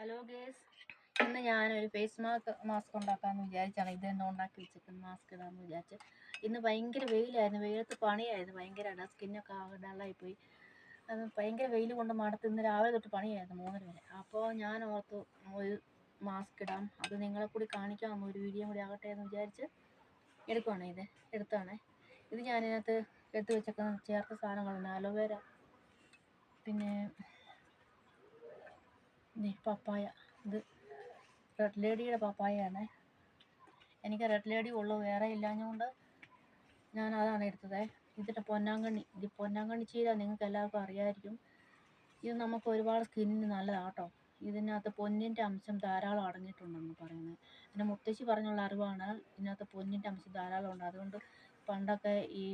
Hello guys ഇന്ന് ഞാനൊരു face mask mask ഉണ്ടാക്കാമെന്ന് വിചാരിച്ചാണ്. ഇതെന്നെ ഉണ്ടാക്കി വെച്ചിരിക്കുന്നത് മാസ്ക് ഇടാമെന്ന് വിചാരിച്ച്. ഇന്ന് ഭയങ്കര വെയിലായിരുന്നു. വെയിലത്ത് പണിയായിരുന്നു. ഭയങ്കര സ്കിന്നൊക്കെ ഡള്ളായിപ്പോയി അത് ഭയങ്കര വെയിൽ കൊണ്ട് മടുത്ത് ഇന്ന് രാവിലെ തൊട്ട് പണിയായിരുന്നു മൂന്നര വരെ. അപ്പോൾ ഞാൻ ഓർത്തു ഒരു മാസ്ക് ഇടാം. അത് നിങ്ങളെ കൂടി കാണിക്കാം ഒരു വീഡിയോ കൂടി ആകട്ടെ എന്ന് വിചാരിച്ച് എടുക്കുവാണ് ഇത്. എടുത്താണ് ഇത് ഞാനിതിനകത്ത് എടുത്ത് വെച്ചൊക്കെ ചേർത്ത സാധനങ്ങളുണ്ട്. അലോവേര പിന്നെ പപ്പായ. ഇത് റെഡ് ലേഡിയുടെ പപ്പായയാണ്. എനിക്ക് റെഡ് ലേഡി ഉള്ളൂ വേറെ ഇല്ലാഞ്ഞുകൊണ്ട് ഞാൻ അതാണ് എടുത്തത്. ഇതിന്റെ പൊന്നാങ്കണ്ണി ഇത് പൊന്നാങ്കണ്ണി ചീര നിങ്ങൾക്ക് എല്ലാവർക്കും അറിയാമായിരിക്കും ഇത് നമുക്ക് ഒരുപാട് സ്കിന്നിന് നല്ലതാട്ടോ. ഇതിനകത്ത് പൊന്നിന്റെ അംശം ധാരാളം അടങ്ങിയിട്ടുണ്ടെന്ന് പറയുന്നത്. എന്റെ മുത്തശ്ശി പറഞ്ഞുള്ള അറിവാണ് ഇതിനകത്ത് പൊന്നിന്റെ അംശം ധാരാളം ഉണ്ട്. അതുകൊണ്ട് പണ്ടൊക്കെ ഈ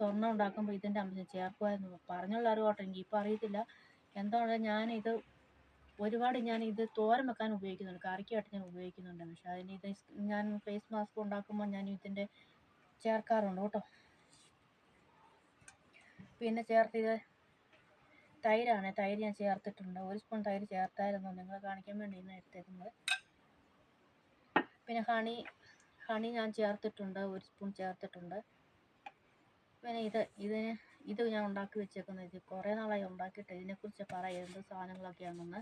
സ്വർണം ഉണ്ടാക്കുമ്പോൾ ഇതിന്റെ അംശം ചേർക്കുമായിരുന്നു. പറഞ്ഞുള്ള അറിവാട്ടോ എനിക്ക് ഇപ്പോൾ അറിയത്തില്ല. എന്താണ് ഞാനിത് ഒരുപാട് ഞാൻ ഇത് തോരൻ വെക്കാൻ ഉപയോഗിക്കുന്നുണ്ട്. കറിക്കായിട്ട് ഞാൻ ഉപയോഗിക്കുന്നുണ്ട്. പക്ഷെ അതിന് ഇത് ഞാൻ ഫേസ് മാസ്ക് ഉണ്ടാക്കുമ്പോൾ ഞാൻ ഇതിന്റെ ചേർക്കാറുണ്ട് കേട്ടോ. പിന്നെ ചേർത്തിത് തൈരാണ്. തൈര് ഞാൻ ചേർത്തിട്ടുണ്ട്. ഒരു സ്പൂൺ തൈര് ചേർത്തായിരുന്നു. നിങ്ങളെ കാണിക്കാൻ വേണ്ടി ഇന്ന് എടുത്തേക്കുന്നത്. പിന്നെ ഹണി ഹണി ഞാൻ ചേർത്തിട്ടുണ്ട്. ഒരു സ്പൂൺ ചേർത്തിട്ടുണ്ട്. പിന്നെ ഇത് ഇതിന് ഇത് ഞാൻ ഉണ്ടാക്കി വെച്ചേക്കുന്നത് ഇത് കുറേ നാളായി ഉണ്ടാക്കിയിട്ട് ഇതിനെക്കുറിച്ച് പറയാം എന്ത് സാധനങ്ങളൊക്കെയാണെന്ന്.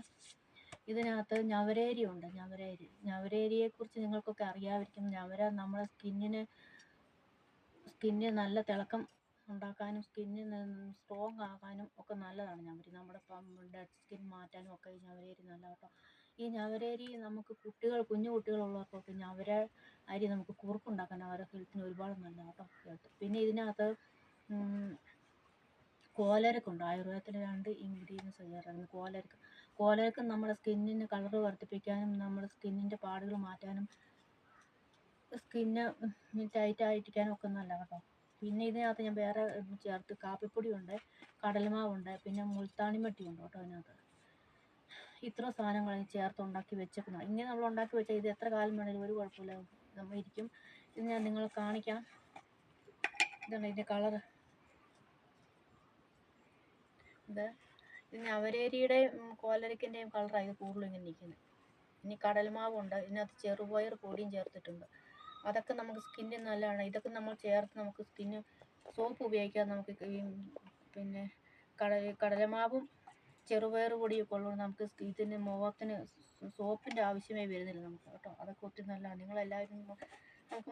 ഇതിനകത്ത് ഞവരേരി ഉണ്ട്. ഞവരേരി. ഞവരേരിയെക്കുറിച്ച് നിങ്ങൾക്കൊക്കെ അറിയാമായിരിക്കും ഞവര നമ്മുടെ സ്കിന്നിന് സ്കിന്നിന് നല്ല തിളക്കം ഉണ്ടാക്കാനും സ്കിന്നിന് സ്ട്രോങ് ആകാനും ഒക്കെ നല്ലതാണ് ഞവരി. നമ്മുടെ ഡെഡ് സ്കിൻ മാറ്റാനും ഒക്കെ ഈ ഞവരേരി നല്ല കേട്ടോ. ഈ ഞവരേരി നമുക്ക് കുട്ടികൾ കുഞ്ഞു കുട്ടികളുള്ളവർക്കൊക്കെ ഞവര അരി നമുക്ക് കുറുക്കുണ്ടാക്കാൻ അവരുടെ ഹെൽത്തിന് ഒരുപാട് നല്ലതാണ് കേട്ടോ. പിന്നെ ഇതിനകത്ത് കോലരക്കുണ്ട് ആയുർവേദത്തിൽ രണ്ട് ഇൻഗ്രീഡിയൻസ് ചേർക്കുന്നത് കോലരക്ക്. കോലരക്ക് നമ്മുടെ സ്കിന്നിന് കളർ വർദ്ധിപ്പിക്കാനും നമ്മുടെ സ്കിന്നിന്റെ പാടുകൾ മാറ്റാനും സ്കിന്ന് ടൈറ്റായിട്ടിരിക്കാനും ഒക്കെ നല്ല കേട്ടോ. പിന്നെ ഇതിനകത്ത് ഞാൻ വേറെ ചേർത്ത് കാപ്പിപ്പൊടിയുണ്ട് കടൽമാവുണ്ട് പിന്നെ മുൾത്താണിമട്ടിയുണ്ട് കേട്ടോ അതിനകത്ത് ഇത്ര സാധനങ്ങൾ ചേർത്ത് ഉണ്ടാക്കി വെച്ചേക്കുന്നത് ഇങ്ങനെ നമ്മൾ ഉണ്ടാക്കി വെച്ചാൽ ഇത് എത്ര കാലം വേണമെങ്കിലും ഒരു കുഴപ്പമില്ല. നമ്മൾ ഇരിക്കും. ഇത് ഞാൻ നിങ്ങളെ കാണിക്കാം. ഇതാണ് ഇതിന്റെ കളറ് ഇത് ഇത് ഞവരേരിയുടെയും കോലരക്കിന്റെയും കളറാണ് ഇത് കൂടുതലും ഇങ്ങനെ നിൽക്കുന്നത് ഇനി കടൽമാവുണ്ട് ഇതിനകത്ത് ചെറുപയർ പൊടിയും ചേർത്തിട്ടുണ്ട്. അതൊക്കെ നമുക്ക് സ്കിന്നിന് നല്ലതാണ്. ഇതൊക്കെ നമ്മൾ ചേർത്ത് നമുക്ക് സ്കിന്ന് സോപ്പ് ഉപയോഗിക്കാതെ നമുക്ക് പിന്നെ കടല കടലമാവും ചെറുപയർ പൊടിയൊക്കെ ഉള്ളത് നമുക്ക് ഇതിന് മുഖത്തിന് സോപ്പിന്റെ ആവശ്യമേ വരുന്നില്ല നമുക്ക് കേട്ടോ. അതൊക്കെ ഒത്തിരി നല്ലതാണ്. നിങ്ങളെല്ലാവരും നമുക്ക്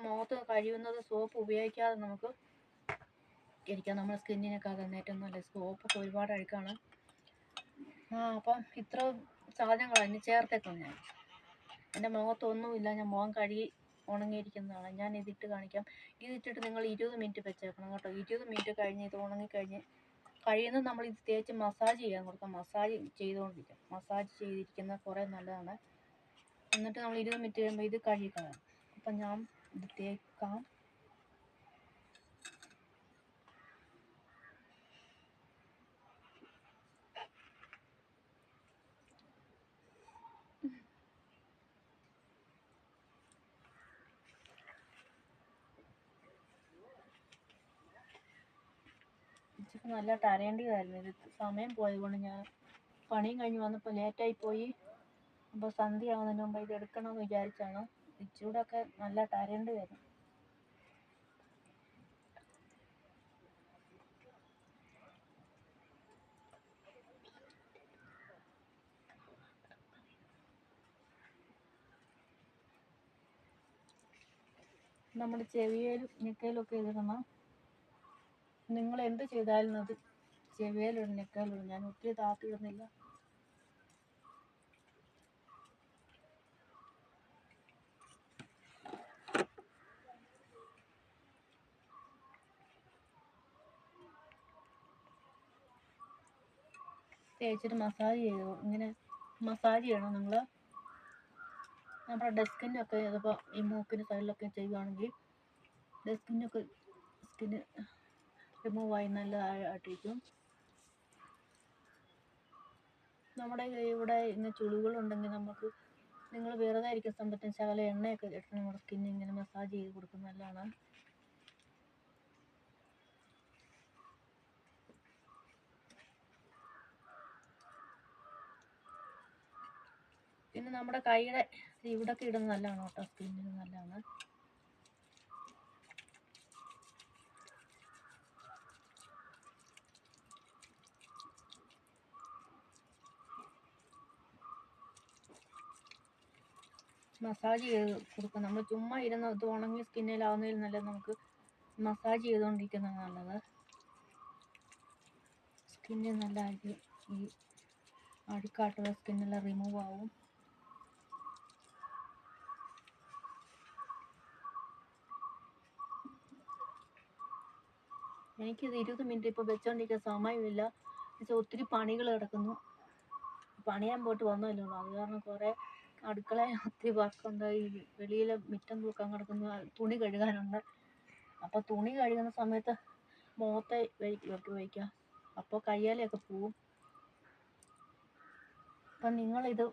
മുഖത്ത് കഴിയുന്നത് സോപ്പ് ഉപയോഗിക്കാതെ നമുക്ക് ഇരിക്കാം നമ്മുടെ സ്കിന്നിനൊക്കെ അതാണ് ഏറ്റവും നല്ല സോപ്പൊക്കെ ഒരുപാട് അഴുക്കാണ്. ആ അപ്പം ഇത്ര സാധനങ്ങൾ അതിന് ചേർത്തേക്കും ഞാൻ. എന്റെ മുഖത്തൊന്നുമില്ല. ഞാൻ മുഖം കഴുകി ഉണങ്ങിയിരിക്കുന്നതാണ്. ഞാൻ ഇതിട്ട് കാണിക്കാം. ഇതിട്ടിട്ട് നിങ്ങൾ ഇരുപത് മിനിറ്റ് വെച്ചേക്കണം കേട്ടോ. ഇരുപത് മിനിറ്റ് കഴിഞ്ഞ് ഇത് ഉണങ്ങിക്കഴിഞ്ഞ് കഴിയുന്നത് നമ്മൾ ഇത് തേച്ച് മസാജ് ചെയ്യാൻ കൊടുക്കാം. മസാജ് ചെയ്തുകൊണ്ടിരിക്കാം. മസാജ് ചെയ്തിരിക്കുന്ന കുറേ നല്ലതാണ്. എന്നിട്ട് നമ്മൾ ഇരുപത് മിനിറ്റ് കഴിയുമ്പോൾ ഇത് കഴുകിക്കളയാം. അപ്പം ഞാൻ ഇത് തേക്കാം. ഉച്ചയ്ക്ക് നല്ല ടരേണ്ടതായിരുന്നു ഇത് സമയം പോയതുകൊണ്ട് ഞാൻ പണിയും കഴിഞ്ഞ് വന്നപ്പോൾ ലേറ്റായി പോയി. അപ്പോൾ സന്ധ്യ ആവുന്നതിന് മുമ്പ് ഇത് എടുക്കണമെന്ന് വിചാരിച്ചാണ് ഇച്ചിരൂടെയൊക്കെ നല്ല ടരേണ്ടതായിരുന്നു നമ്മുടെ ചെവിയിലും ഞെക്കയിലൊക്കെ ഇതിടണം നിങ്ങൾ എന്ത് ചെയ്താലും അത് ചെവിയിലിടും ഞെക്കയിലിടും ഞാൻ ഒത്തിരി താത്തിയിടുന്നില്ല തേച്ചിട്ട് മസാജ് ചെയ്തു ഇങ്ങനെ മസാജ് ചെയ്യണം നിങ്ങൾ നമ്മുടെ ഡെസ്കിന്റെ ഒക്കെ ഇതിപ്പോൾ ഈ മൂക്കിന്റെ സൈഡിലൊക്കെ ചെയ്യുകയാണെങ്കിൽ ഡെസ്കിനൊക്കെ സ്കിന്ന് റിമൂവായി നല്ലതായിട്ടിരിക്കും നമ്മുടെ ഇവിടെ ഇങ്ങനെ ചുളിവുകളുണ്ടെങ്കിൽ നമുക്ക് നിങ്ങൾ വെറുതെ ഇരിക്കുന്ന സമയത്ത് ശകല എണ്ണയൊക്കെ ഇട്ട് നമ്മുടെ സ്കിന്നിൽ ഇങ്ങനെ മസാജ് ചെയ്ത് കൊടുക്കുന്നത് നല്ലതാണ്. പിന്നെ നമ്മുടെ കൈയുടെ ഇവിടൊക്കെ ഇടുന്നത് നല്ലതാണ് കേട്ടോ. സ്കിന്നിന് നല്ലതാണ്. മസാജ് ചെയ്ത് കൊടുക്കുക നമ്മൾ ചുമ്മാ ഇരുന്ന് ഇത് ഉണങ്ങി സ്കിന്നിലാവുന്നതിൽ നല്ല നമുക്ക് മസാജ് ചെയ്തുകൊണ്ടിരിക്കുന്നത് നല്ലത്. സ്കിന്നിന് നല്ല ഈ അഴുക്കായിട്ടുള്ള സ്കിന്നെല്ലാം റിമൂവ് ആവും. എനിക്കിത് ഇരുപത് മിനിറ്റ് ഇപ്പോൾ വെച്ചോണ്ടിരിക്കാൻ സമയമില്ല. എന്നുവെച്ചാൽ ഒത്തിരി പണികൾ കിടക്കുന്നു. പണിയാൻ പോയിട്ട് വന്നതല്ലേ ഉള്ളൂ. അത് കാരണം കുറേ അടുക്കള ഒത്തിരി വർക്കുണ്ട് ഈ വെളിയിൽ മുറ്റം തൂക്കാൻ കിടക്കുന്നു തുണി കഴുകാനുണ്ട്. അപ്പോൾ തുണി കഴുകുന്ന സമയത്ത് മുഖത്തെ വെക്കി വയ്ക്കുക അപ്പോൾ കയ്യാലൊക്കെ പോവും. അപ്പം നിങ്ങളിത്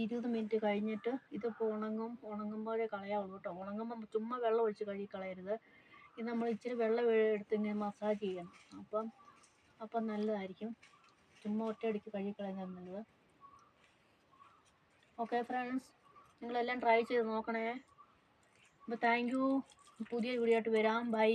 ഇരുപത് മിനിറ്റ് കഴിഞ്ഞിട്ട് ഇതിപ്പോൾ ഉണങ്ങും ഉണങ്ങുമ്പോഴേ കളയാവുള്ളൂ കേട്ടോ. ഉണങ്ങുമ്പോൾ ചുമ്മാ വെള്ളം ഒഴിച്ച് കഴുകി കളയരുത്. ഇത് നമ്മൾ ഇച്ചിരി വെള്ളം എടുത്ത് ഇങ്ങനെ മസാജ് ചെയ്യണം. അപ്പം അപ്പം നല്ലതായിരിക്കും. ചുമ്മാ ഒറ്റയടിക്ക് കഴുകി കളയുന്നതാണ് നല്ലത്. ഓക്കെ ഫ്രണ്ട്സ് നിങ്ങളെല്ലാം ട്രൈ ചെയ്ത് നോക്കണേ. അപ്പോൾ താങ്ക് യു പുതിയ വീഡിയോ ആയിട്ട് വരാം. ബൈ